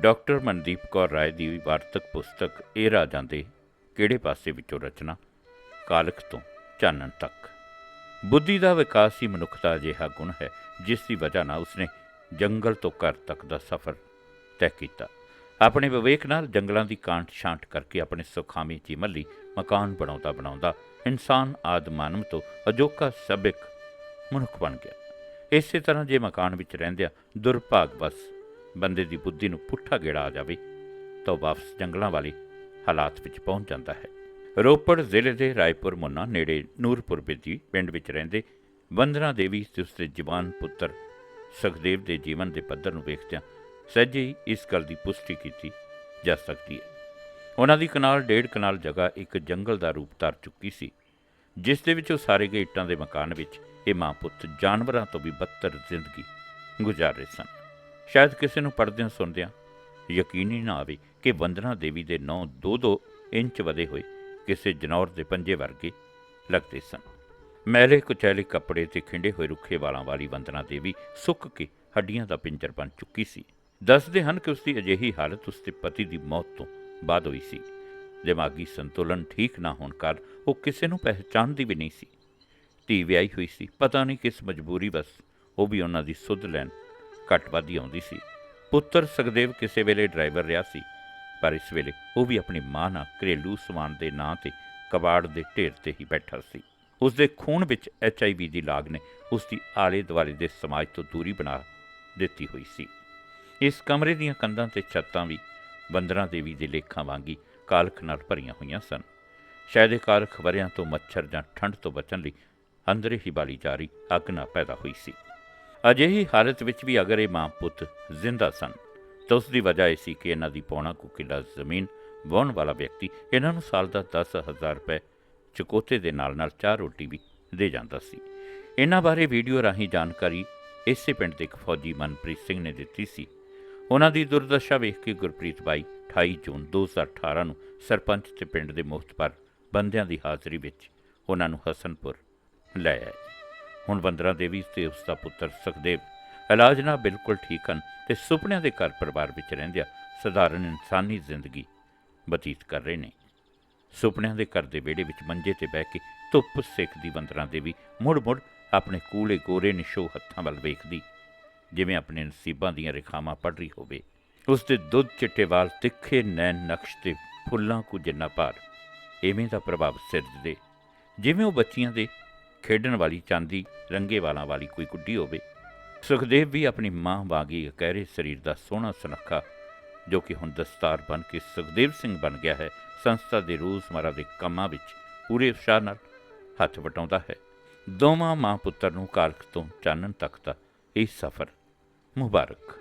Doctor Mandeep Kaur Rai ਦੀ ਵਾਰਤਕ ਪੁਸਤਕ ਇਹ ਰਾਜਾਂ ਦੇ ਕਿਹੜੇ ਪਾਸੇ ਵਿੱਚੋਂ ਰਚਨਾ? ਕਾਲਖ ਤੋਂ ਚਾਨਣ ਤੱਕ। ਬੁੱਧੀ ਦਾ ਵਿਕਾਸ ਹੀ ਮਨੁੱਖ ਦਾ ਅਜਿਹਾ ਗੁਣ ਹੈ, ਜਿਸ ਦੀ ਵਜ੍ਹਾ ਨਾਲ ਉਸਨੇ ਜੰਗਲ ਤੋਂ ਘਰ ਤੱਕ ਦਾ ਸਫ਼ਰ ਤੈਅ ਕੀਤਾ। ਆਪਣੇ ਵਿਵੇਕ ਨਾਲ ਜੰਗਲਾਂ ਦੀ ਕਾਂਟ ਛਾਂਟ ਕਰਕੇ ਆਪਣੇ ਸੁਖਾਮੀ ਜੀਵਨ ਲਈ ਮਕਾਨ ਬਣਾਉਂਦਾ ਬਣਾਉਂਦਾ ਇਨਸਾਨ ਆਦਿ ਮਾਨਵ ਤੋਂ ਅਜੋਕਾ ਸਭਿਕ ਮਨੁੱਖ ਬਣ ਗਿਆ। ਇਸੇ ਤਰ੍ਹਾਂ ਜੇ ਮਕਾਨ ਵਿੱਚ ਰਹਿੰਦਿਆਂ ਦੁਰਭਾਗ ਬਸ ਬੰਦੇ ਦੀ ਬੁੱਧੀ ਨੂੰ ਪੁੱਠਾ ਗੇੜਾ ਆ ਜਾਵੇ, ਤਾਂ ਉਹ ਵਾਪਸ ਜੰਗਲਾਂ ਵਾਲੇ ਹਾਲਾਤ ਵਿੱਚ ਪਹੁੰਚ ਜਾਂਦਾ ਹੈ। ਰੋਪੜ ਜ਼ਿਲ੍ਹੇ ਦੇ ਰਾਏਪੁਰ ਮੁੰਨਾ ਨੇੜੇ ਨੂਰਪੁਰ ਬੇਦੀ ਪਿੰਡ ਵਿੱਚ ਰਹਿੰਦੇ ਵੰਦਨਾ ਦੇਵੀ ਤੇ ਉਸਦੇ ਜਵਾਨ ਪੁੱਤਰ ਸੁਖਦੇਵ ਦੇ ਜੀਵਨ ਦੇ ਪੱਧਰ ਨੂੰ ਵੇਖਦਿਆਂ ਸਹਿਜੇ ਹੀ ਇਸ ਗੱਲ ਦੀ ਪੁਸ਼ਟੀ ਕੀਤੀ ਜਾ ਸਕਦੀ ਹੈ। ਉਹਨਾਂ ਦੀ ਕਨਾਲ ਡੇਢ ਕਨਾਲ ਜਗ੍ਹਾ ਇੱਕ ਜੰਗਲ ਦਾ ਰੂਪ ਧਾਰ ਚੁੱਕੀ ਸੀ, ਜਿਸ ਦੇ ਵਿੱਚ ਉਹ ਸਾਰੇ ਗਏ ਇੱਟਾਂ ਦੇ ਮਕਾਨ ਵਿੱਚ ਇਹ ਮਾਂ ਪੁੱਤ ਜਾਨਵਰਾਂ ਤੋਂ ਵੀ ਬੱਤਰ ਜ਼ਿੰਦਗੀ ਗੁਜ਼ਾਰ ਰਹੇ ਸਨ। ਸ਼ਾਇਦ ਕਿਸੇ ਨੂੰ ਪੜਦਿਆਂ ਸੁਣਦਿਆਂ ਯਕੀਨੀ ਨਾ ਆਵੇ ਕਿ ਵੰਦਨਾ ਦੇਵੀ ਦੇ ਨੌ ਦੋ ਦੋ ਇੰਚ ਵਧੇ ਹੋਏ ਕਿਸੇ ਜਨੌਰ ਦੇ ਪੰਜੇ ਵਰਗੇ ਲੱਗਦੇ ਸਨ। ਮੈਲੇ ਕੁਚੈਲੇ ਕੱਪੜੇ ਤੇ ਖਿੰਡੇ ਹੋਏ ਰੁੱਖੇ ਵਾਲਾਂ ਵਾਲੀ ਵੰਦਨਾ ਦੇਵੀ ਸੁੱਕ ਕੇ ਹੱਡੀਆਂ ਦਾ ਪਿੰਜਰ ਬਣ ਚੁੱਕੀ ਸੀ। ਦੱਸਦੇ ਹਨ ਕਿ ਉਸ ਦੀ ਅਜਿਹੀ ਹਾਲਤ ਉਸ ਦੇ ਪਤੀ ਦੀ ਮੌਤ ਤੋਂ ਬਾਅਦ ਹੋਈ ਸੀ। ਦਿਮਾਗੀ ਸੰਤੁਲਨ ਠੀਕ ਨਾ ਹੋਣ ਕਾਰਨ ਉਹ ਕਿਸੇ ਨੂੰ ਪਹਿਚਾਣਦੀ ਵੀ ਨਹੀਂ ਸੀ। ਧੀ ਵਿਆਹੀ ਹੋਈ ਸੀ, ਪਤਾ ਨਹੀਂ ਕਿਸ ਮਜਬੂਰੀ ਬਸ ਉਹ ਵੀ ਉਹਨਾਂ ਦੀ ਸੁੱਧ ਲੈਣ ਘੱਟ ਵੱਧ ਆਉਂਦੀ ਸੀ। ਪੁੱਤਰ ਸੁਖਦੇਵ ਕਿਸੇ ਵੇਲੇ ਡਰਾਈਵਰ ਰਿਹਾ ਸੀ, ਪਰ ਇਸ ਵੇਲੇ ਉਹ ਵੀ ਆਪਣੀ ਮਾਂ ਨਾਲ ਘਰੇਲੂ ਸਮਾਨ ਦੇ ਨਾਂ ਤੇ ਕਬਾੜ ਦੇ ਢੇਰ ਤੇ ਹੀ ਬੈਠਾ ਸੀ। ਉਸ ਦੇ ਖੂਨ ਵਿੱਚ ਐਚਆਈਵੀ ਦੀ ਲਾਗ ਨੇ ਉਸ ਦੀ ਆਲੇ ਦੁਆਲੇ ਦੇ ਸਮਾਜ ਤੋਂ ਦੂਰੀ ਬਣਾ ਦਿੱਤੀ ਹੋਈ ਸੀ। ਇਸ ਕਮਰੇ ਦੀਆਂ ਕੰਧਾਂ ਤੇ ਛੱਤਾਂ ਵੀ ਬੰਦਰਾਂ ਦੇਵੀ ਦੇ ਲੇਖਾਂ ਵਾਂਗੀ ਕਾਲਖ ਨਾਲ ਭਰੀਆਂ ਹੋਈਆਂ ਸਨ। ਸ਼ਾਇਦ ਇਹ ਕਾਲਖ ਵਰਿਆਂ ਤੋਂ ਮੱਛਰ ਜਾਂ ਠੰਡ ਤੋਂ ਬਚਣ ਲਈ ਅੰਦਰੇ ਹੀ ਬਾਲੀ ਜਾ ਰਹੀ ਅੱਗ ਨਾ ਪੈਦਾ ਹੋਈ ਸੀ। ਅਜਿਹੀ ਹਾਲਤ ਵਿੱਚ ਵੀ ਅਗਰ ਇਹ ਮਾਂ ਪੁੱਤ ਜ਼ਿੰਦਾ ਸਨ, ਤਾਂ ਉਸ ਦੀ ਵਜ੍ਹਾ ਇਹ ਸੀ ਕਿ ਇਹਨਾਂ ਦੀ ਪੌਣਾ ਕੁ ਕਿੱਲਾ ਜ਼ਮੀਨ ਵਾਹੁਣ ਵਾਲਾ ਵਿਅਕਤੀ ਇਹਨਾਂ ਨੂੰ ਸਾਲ ਦਾ 10000 ਰੁਪਏ ਚਕੋਤੇ ਦੇ ਨਾਲ ਨਾਲ ਚਾਰ ਰੋਟੀ ਵੀ ਦੇ ਜਾਂਦਾ ਸੀ। ਇਹਨਾਂ ਬਾਰੇ ਵੀਡੀਓ ਰਾਹੀਂ ਜਾਣਕਾਰੀ ਇਸੇ ਪਿੰਡ ਦੇ ਇੱਕ ਫੌਜੀ ਮਨਪ੍ਰੀਤ ਸਿੰਘ ਨੇ ਦਿੱਤੀ ਸੀ। ਉਹਨਾਂ ਦੀ ਦੁਰਦਸ਼ਾ ਵੇਖ ਕੇ ਗੁਰਪ੍ਰੀਤ ਬਾਈ 28 ਜੂਨ 2018 ਨੂੰ ਸਰਪੰਚ ਤੇ ਪਿੰਡ ਦੇ ਮੁਖਤਪਰ ਬੰਦਿਆਂ ਦੀ ਹਾਜ਼ਰੀ ਵਿੱਚ ਉਹਨਾਂ ਨੂੰ ਹਸਨਪੁਰ ਲੈ ਆਏ। ਹੁਣ ਬੰਦਰਾ ਦੇਵੀ ਤੇ ਉਸ ਦਾ ਪੁੱਤਰ ਸੁਖਦੇਵ ਇਲਾਜ ਨਾਲ ਬਿਲਕੁਲ ਠੀਕ ਹਨ ਤੇ ਸੁਪਨਿਆਂ ਦੇ ਘਰ ਪਰਿਵਾਰ ਵਿੱਚ ਰਹਿੰਦਿਆਂ ਸਧਾਰਨ ਇਨਸਾਨੀ ਜ਼ਿੰਦਗੀ ਬਤੀਤ ਕਰ ਰਹੇ ਨੇ। ਸੁਪਨਿਆਂ ਦੇ ਘਰ ਦੇ ਵਿਹੜੇ ਵਿੱਚ ਮੰਜੇ ਤੇ ਬਹਿ ਕੇ ਧੁੱਪ ਸੇਕਦੀ ਬੰਦਰਾ ਦੇਵੀ ਮੁੜ-ਮੁੜ ਆਪਣੇ ਕੂਲੇ ਗੋਰੇ ਨਿਸ਼ੋ ਹੱਥਾਂ ਵੱਲ ਵੇਖਦੀ, ਜਿਵੇਂ ਆਪਣੇ ਨਸੀਬਾਂ ਦੀਆਂ ਰੇਖਾਵਾਂ ਪੜ ਰਹੀ ਹੋਵੇ। ਉਸ ਦੇ ਦੁੱਧ ਚਿੱਟੇ ਵਾਲ ਤਿੱਖੇ ਨੈਣ ਨਕਸ਼ ਤੇ ਫੁੱਲਾਂ ਕੁ ਜਿੰਨਾ ਭਾਰ ਐਵੇਂ ਦਾ ਪ੍ਰਭਾਵ ਸਿਰਜਦੇ, ਜਿਵੇਂ ਉਹ ਬੱਚੀਆਂ ਦੇ ਖੇਡਣ ਵਾਲੀ ਚਾਂਦੀ, ਰੰਗੇ ਵਾਲਾਂ ਵਾਲੀ ਕੋਈ ਗੁੱਡੀ ਹੋਵੇ। ਸੁਖਦੇਵ ਵੀ ਆਪਣੀ ਮਾਂ ਵਾਂਗੀ ਕਹਿਰੇ ਸਰੀਰ ਦਾ ਸੋਹਣਾ ਸੁਨੱਖਾ, ਜੋ ਕਿ ਹੁਣ ਦਸਤਾਰ ਬਣ ਕੇ ਸੁਖਦੇਵ ਸਿੰਘ ਬਣ ਗਿਆ ਹੈ, ਸੰਸਥਾ ਦੇ ਰੋਜ਼ਮਰਾ ਦੇ ਕੰਮਾਂ ਵਿੱਚ ਪੂਰੇ ਉਤਸ਼ਾਹ ਨਾਲ ਹੱਥ ਵਟਾਉਂਦਾ ਹੈ। ਦੋਵਾਂ ਮਾਂ ਪੁੱਤਰ ਨੂੰ ਕਾਲਖ ਤੋਂ ਚਾਨਣ ਤੱਕ ਦਾ ਇਹ ਸਫ਼ਰ ਮੁਬਾਰਕ।